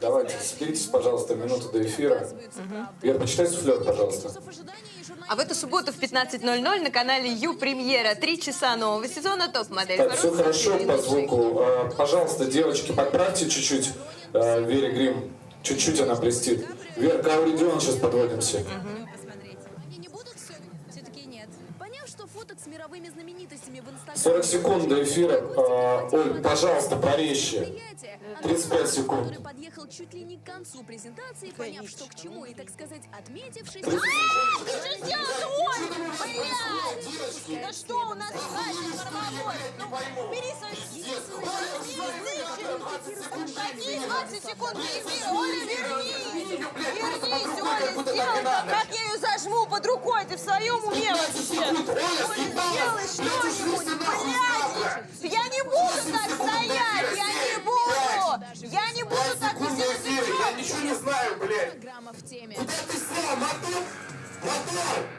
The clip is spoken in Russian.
Давайте, соберитесь, пожалуйста, минуту до эфира. Вера, почитай суфлер, пожалуйста. А в эту субботу в 15.00 на канале Ю Премьера. Три часа нового сезона топ-модель. Так, все хорошо по звуку. А, Пожалуйста, девочки, подправьте чуть-чуть э, Вере Грим. Чуть-чуть она блестит. Верка Ауридион, сейчас подводимся. посмотреть. Фоток с мировыми знаменитостями в Инстаграме... 40 секунд до эфира. А, Оль, пожалуйста, порезче. мероприятие, 35 Андрей секунд. который подъехал чуть ли не к концу презентации, поняв, что к чему, и, так сказать, отметившись... Что сделал-то он? Блядь! Да что у нас значит формовой? Ну, бери свои Какие 20 секунд до эфира? Оля, вернись! Вернись, Оля, сделай так! Как я ее зажму под рукой? Ты в своем уме вообще? Висеть! Я ничего не знаю, блядь. Грамма в теме. Ты что, мотор? Мотор!